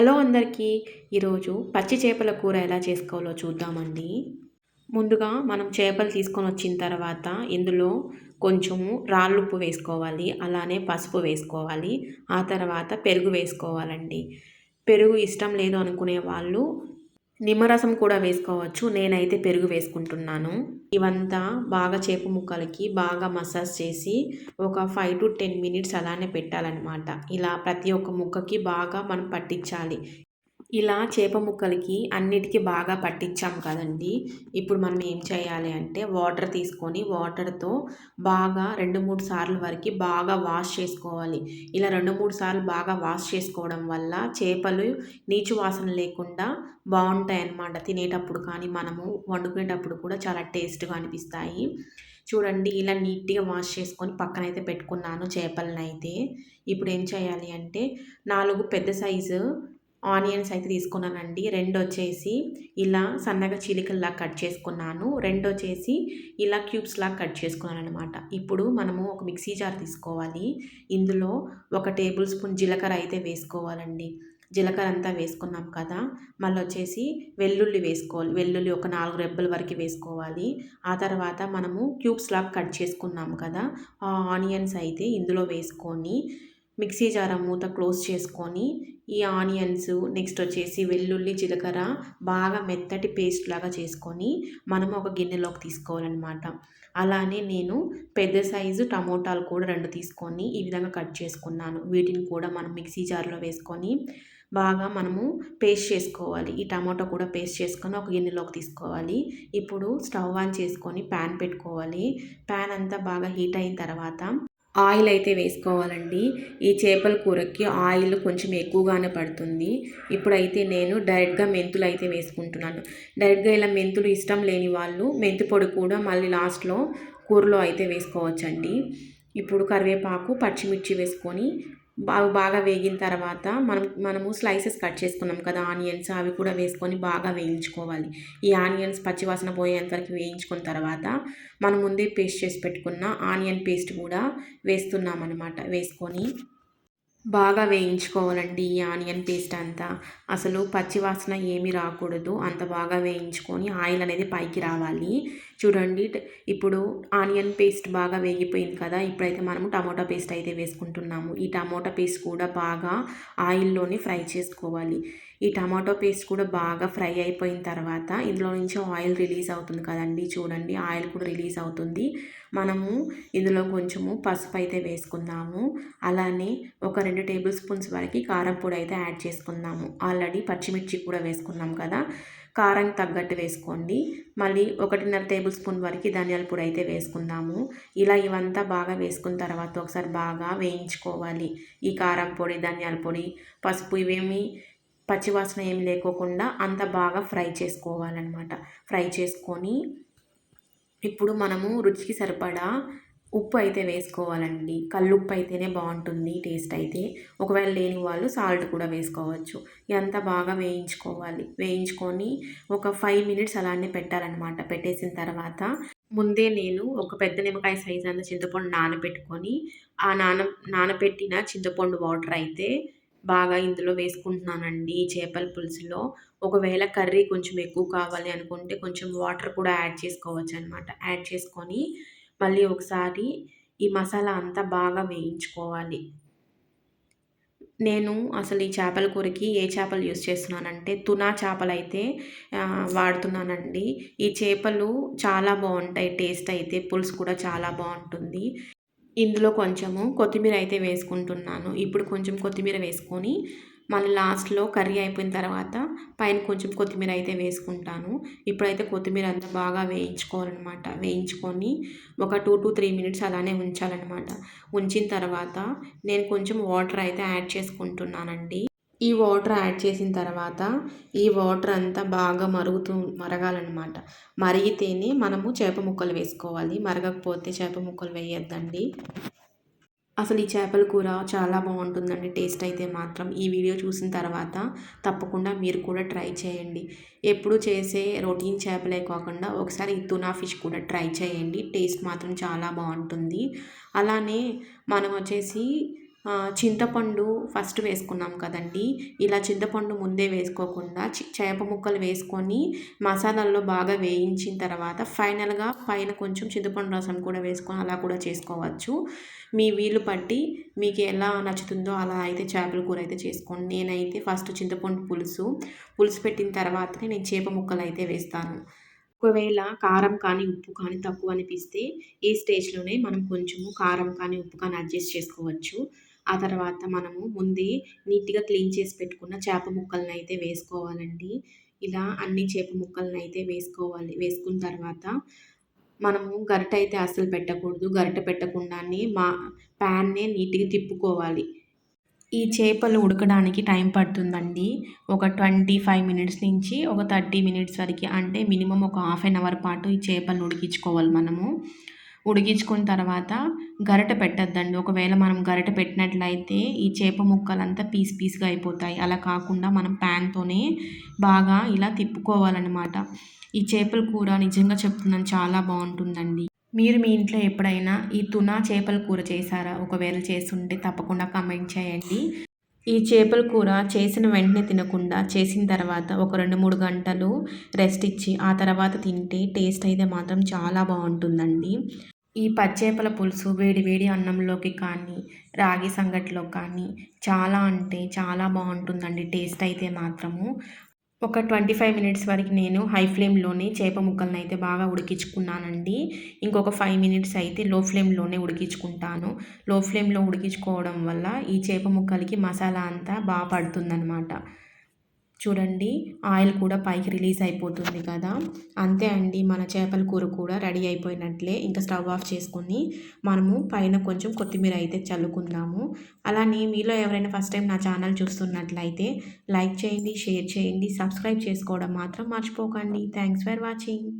Hello అందరికీ. ఈరోజు పచ్చి చేపల కూర ఎలా చేసుకోవాలో చూద్దామండి. ముందుగా మనం చేపలు తీసుకొని వచ్చిన తర్వాత ఇందులో కొంచెము రాళ్ళుప్పు వేసుకోవాలి అలానే పసుపు వేసుకోవాలి ఆ తర్వాత పెరుగు వేసుకోవాలండి. పెరుగు ఇష్టం లేదు అనుకునే వాళ్ళు నిమ్మరసం కూడా వేసుకోవచ్చు. నేనైతే పెరుగు వేసుకుంటున్నాను. ఇవంతా బాగా చేప ముక్కలకి బాగా మసాజ్ చేసి ఒక ఫైవ్ టు టెన్ మినిట్స్ అలానే పెట్టాలన్నమాట. ఇలా ప్రతి ఒక్క ముక్కకి బాగా మనం పట్టించాలి. ఇలా చేప ముక్కలకి అన్నిటికీ బాగా పట్టించాం కదండి. ఇప్పుడు మనం ఏం చేయాలి అంటే వాటర్ తీసుకొని వాటర్తో బాగా రెండు మూడు సార్లు వరకు బాగా వాష్ చేసుకోవాలి. ఇలా రెండు మూడు సార్లు బాగా వాష్ చేసుకోవడం వల్ల చేపలు నీచు వాసన లేకుండా బాగుంటాయి అన్నమాట తినేటప్పుడు కానీ మనము వండుకునేటప్పుడు కూడా చాలా టేస్ట్గా అనిపిస్తాయి. చూడండి ఇలా నీట్గా వాష్ చేసుకొని పక్కనైతే పెట్టుకున్నాను చేపలను అయితే ఇప్పుడు ఏం చేయాలి అంటే నాలుగు పెద్ద సైజు ఆనియన్స్ అయితే తీసుకున్నానండి. రెండు వచ్చేసి ఇలా సన్నగా చీలికల్లా కట్ చేసుకున్నాను. రెండు వచ్చేసి ఇలా క్యూబ్స్లా కట్ చేసుకున్నాను అనమాట ఇప్పుడు మనము ఒక మిక్సీ జార్ తీసుకోవాలి. ఇందులో ఒక టేబుల్ స్పూన్ జీలకర్ర అయితే వేసుకోవాలండి. జీలకర్ర అంతా వేసుకున్నాం కదా. మళ్ళీ వచ్చేసి వెల్లుల్లి వేసుకోవాలి. వెల్లుల్లి ఒక నాలుగు రెబ్బల వరకు వేసుకోవాలి. ఆ తర్వాత మనము క్యూబ్స్ లాగా కట్ చేసుకున్నాం కదా. ఆ ఆనియన్స్ అయితే ఇందులో వేసుకొని మిక్సీ జార మూత క్లోజ్ చేసుకొని ఈ ఆనియన్స్ నెక్స్ట్ వచ్చేసి వెల్లుల్లి జీలకర్ర బాగా మెత్తటి పేస్ట్ లాగా చేసుకొని మనం ఒక గిన్నెలోకి తీసుకోవాలన్నమాట. అలానే నేను పెద్ద సైజు టమోటాలు కూడా రెండు తీసుకొని ఈ విధంగా కట్ చేసుకున్నాను. వీటిని కూడా మనం మిక్సీ జార్లో వేసుకొని బాగా మనము పేస్ట్ చేసుకోవాలి. ఈ టమాటో కూడా పేస్ట్ చేసుకొని ఒక గిన్నెలోకి తీసుకోవాలి. ఇప్పుడు స్టవ్ ఆన్ చేసుకొని ప్యాన్ పెట్టుకోవాలి. ప్యాన్ అంతా బాగా హీట్ అయిన తర్వాత ఆయిల్ అయితే వేసుకోవాలండి. ఈ చేపల కూరకి ఆయిల్ కొంచెం ఎక్కువగానే పడుతుంది. ఇప్పుడైతే నేను డైరెక్ట్గా మెంతులు అయితే వేసుకుంటున్నాను. డైరెక్ట్గా ఇలా మెంతులు ఇష్టం లేని వాళ్ళు మెంతి పొడి కూడా మళ్ళీ లాస్ట్లో కూరలో అయితే వేసుకోవచ్చండి. ఇప్పుడు కరివేపాకు పచ్చిమిర్చి వేసుకొని బాగా బాగా వేగిన తర్వాత మనం మనము స్లైసెస్ కట్ చేసుకున్నాం కదా ఆనియన్స్ అవి కూడా వేసుకొని బాగా వేయించుకోవాలి. ఈ ఆనియన్స్ పచ్చివాసన పోయేంతవరకు వేయించుకున్న తర్వాత మనం ముందే పేస్ట్ చేసి పెట్టుకున్న ఆనియన్ పేస్ట్ కూడా వేస్తున్నాం అనమాట వేసుకొని. బాగా వేయించుకోవాలండి ఈ ఆనియన్ పేస్ట్ అంతా. అసలు పచ్చివాసన ఏమీ రాకూడదు. అంత బాగా వేయించుకొని ఆయిల్ అనేది పైకి రావాలి. చూడండి ఇప్పుడు ఆనియన్ పేస్ట్ బాగా వేగిపోయింది కదా. ఇప్పుడైతే మనము టమోటా పేస్ట్ అయితే వేసుకుంటున్నాము. ఈ టమోటా పేస్ట్ కూడా బాగా ఆయిల్లోనే ఫ్రై చేసుకోవాలి. ఈ టమాటో పేస్ట్ కూడా బాగా ఫ్రై అయిపోయిన తర్వాత ఇందులో నుంచి ఆయిల్ రిలీజ్ అవుతుంది కదండి చూడండి ఆయిల్ కూడా రిలీజ్ అవుతుంది. మనము ఇందులో కొంచెము పసుపు అయితే వేసుకుందాము. అలానే ఒక రెండు టేబుల్ స్పూన్స్ వరకు కారం పొడి అయితే యాడ్ చేసుకుందాము. ఆల్రెడీ పచ్చిమిర్చి కూడా వేసుకున్నాం కదా కారం తగ్గట్టు వేసుకోండి. మళ్ళీ ఒకటిన్నర టేబుల్ స్పూన్ వరకు ధనియాల పొడి అయితే వేసుకుందాము. ఇలా ఇవంతా బాగా వేసుకున్న తర్వాత ఒకసారి బాగా వేయించుకోవాలి. ఈ కారం పొడి ధనియాల పొడి పసుపు ఇవేమి పచ్చివాసన ఏమి లేకోకుండా అంత బాగా ఫ్రై చేసుకోవాలన్నమాట. ఫ్రై చేసుకొని ఇప్పుడు మనము రుచికి సరిపడా ఉప్పు అయితే వేసుకోవాలండి. కల్లుప్పు అయితేనే బాగుంటుంది టేస్ట్ అయితే. ఒకవేళ లేని వాళ్ళు సాల్ట్ కూడా వేసుకోవచ్చు. ఎంత బాగా వేయించుకోవాలి? వేయించుకొని ఒక ఫైవ్ మినిట్స్ అలానే పెట్టాలన్నమాట. పెట్టేసిన తర్వాత ముందే నేను ఒక పెద్ద నిమ్మకాయ సైజ్ అంత చింతపండు నానబెట్టుకొని ఆ నాన నానబెట్టిన చింతపండు వాటర్ అయితే బాగా ఇందులో వేసుకుంటున్నానండి చేపల పులుసులో. ఒకవేళ కర్రీ కొంచెం ఎక్కువ కావాలి అనుకుంటే కొంచెం వాటర్ కూడా యాడ్ చేసుకోవచ్చు అనమాట యాడ్ చేసుకొని మళ్ళీ ఒకసారి ఈ మసాలా అంతా బాగా వేయించుకోవాలి. నేను అసలు ఈ చేపల కూరకి ఏ చేపలు యూస్ చేస్తున్నానంటే తునా చేపలు అయితే వాడుతున్నానండి. ఈ చేపలు చాలా బాగుంటాయి టేస్ట్ అయితే పులుసు కూడా చాలా బాగుంటుంది. ఇందులో కొంచెము కొత్తిమీర అయితే వేసుకుంటున్నాను. ఇప్పుడు కొంచెం కొత్తిమీర వేసుకొని మళ్ళీ లాస్ట్లో కర్రీ అయిపోయిన తర్వాత పైన కొంచెం కొత్తిమీర అయితే వేసుకుంటాను. ఇప్పుడైతే కొత్తిమీర అంతా బాగా వేయించుకోవాలన్నమాట. వేయించుకొని ఒక టూ టు త్రీ మినిట్స్ అలానే ఉంచాలన్నమాట. ఉంచిన తర్వాత నేను కొంచెం వాటర్ అయితే యాడ్ చేసుకుంటున్నానండి. ఈ వాటర్ యాడ్ చేసిన తర్వాత ఈ వాటర్ అంతా బాగా మరుగుతూ మరగాలన్నమాట. మరిగితేనే మనము చేప ముక్కలు వేసుకోవాలి. మరగకపోతే చేప ముక్కలు వేయొద్దండి. అసలు ఈ చేపల కూర చాలా బాగుంటుందండి. టేస్ట్ అయితే మాత్రం ఈ వీడియో చూసిన తర్వాత తప్పకుండా మీరు కూడా ట్రై చేయండి. ఎప్పుడు చేసే రొటీన్ చేపలే కాకుండా ఒకసారి ఈ తునా ఫిష్ కూడా ట్రై చేయండి. టేస్ట్ మాత్రం చాలా బాగుంటుంది. అలానే మనం వచ్చేసి చింతపండు ఫస్ట్ వేసుకున్నాం కదండి. ఇలా చింతపండు ముందే వేసుకోకుండా చి- చేప ముక్కలు వేసుకొని మసాలాల్లో బాగా వేయించిన తర్వాత ఫైనల్గా పైన కొంచెం చింతపండు రసం కూడా వేసుకొని అలా కూడా చేసుకోవచ్చు. మీ వీలు పట్టి మీకు ఎలా నచ్చుతుందో అలా అయితే చేపల కూర అయితే చేసుకోండి. నేనైతే ఫస్ట్ చింతపండు పులుసు పులుసు పెట్టిన తర్వాతనే నేను చేప ముక్కలు అయితే వేస్తాను. ఒకవేళ కారం కానీ ఉప్పు కానీ తక్కువ అనిపిస్తే ఈ స్టేజ్లోనే మనం కొంచెము కారం కానీ ఉప్పు కానీ అడ్జస్ట్ చేసుకోవచ్చు. ఆ తర్వాత మనము ముందే నీట్గా క్లీన్ చేసి పెట్టుకున్న చేప ముక్కలను అయితే వేసుకోవాలండి. ఇలా అన్ని చేప ముక్కలను అయితే వేసుకోవాలి. వేసుకున్న తర్వాత మనము గరిట అయితే అస్సలు పెట్టకూడదు. గరిట పెట్టకుండానే మా ప్యాన్నే నీట్గా తిప్పుకోవాలి. ఈ చేపలు ఉడకడానికి టైం పడుతుందండి. ఒక ట్వంటీ ఫైవ్ మినిట్స్ నుంచి ఒక థర్టీ మినిట్స్ వరకు అంటే మినిమం ఒక హాఫ్ అన్ అవర్ పాటు ఈ చేపలను ఉడికించుకోవాలి మనము. ఉడికించుకున్న తర్వాత గరిట పెట్టద్దండి. ఒకవేళ మనం గరిట పెట్టినట్లయితే ఈ చేప ముక్కలంతా పీస్ పీస్గా అయిపోతాయి. అలా కాకుండా మనం ప్యాన్తోనే బాగా ఇలా తిప్పుకోవాలన్నమాట. ఈ చేపల కూర నిజంగా చెప్తున్నాను చాలా బాగుంటుందండి. మీరు మీ ఇంట్లో ఎప్పుడైనా ఈ తునా చేపల కూర చేశారా? ఒకవేళ చేస్తుంటే తప్పకుండా కమెంట్ చేయండి. ఈ చేపల కూర చేసిన వెంటనే తినకుండా చేసిన తర్వాత ఒక రెండు మూడు గంటలు రెస్ట్ ఇచ్చి ఆ తర్వాత తింటే టేస్ట్ అయితే మాత్రం చాలా బాగుంటుందండి. ఈ పచ్చేపల పులుసు వేడి వేడి అన్నంలోకి కానీ రాగి సంగటిలో కానీ చాలా అంటే చాలా బాగుంటుందండి టేస్ట్ అయితే మాత్రము. ఒక ట్వంటీ ఫైవ్ మినిట్స్ వరకు నేను హై ఫ్లేమ్లోనే చేప ముక్కలను అయితే బాగా ఉడికించుకున్నానండి. ఇంకొక ఫైవ్ మినిట్స్ అయితే లో ఫ్లేమ్లోనే ఉడికించుకుంటాను. లో ఫ్లేమ్లో ఉడికించుకోవడం వల్ల ఈ చేప ముక్కలకి మసాలా అంతా బాగా పడుతుందన్నమాట. చూడండి ఆయిల్ కూడా పైకి రిలీజ్ అయిపోతుంది కదా. అంతే అండి మన చేపల కూర కూడా రెడీ అయిపోయినట్లే. ఇంకా స్టవ్ ఆఫ్ చేసుకొని మనము పైన కొంచెం కొత్తిమీర అయితే చల్లుకుందాము. అలానే మీలో ఎవరైనా ఫస్ట్ టైం నా ఛానల్ చూస్తున్నట్లయితే లైక్ చేయండి షేర్ చేయండి సబ్స్క్రైబ్ చేసుకోవడం మాత్రం మర్చిపోకండి. Thanks for watching.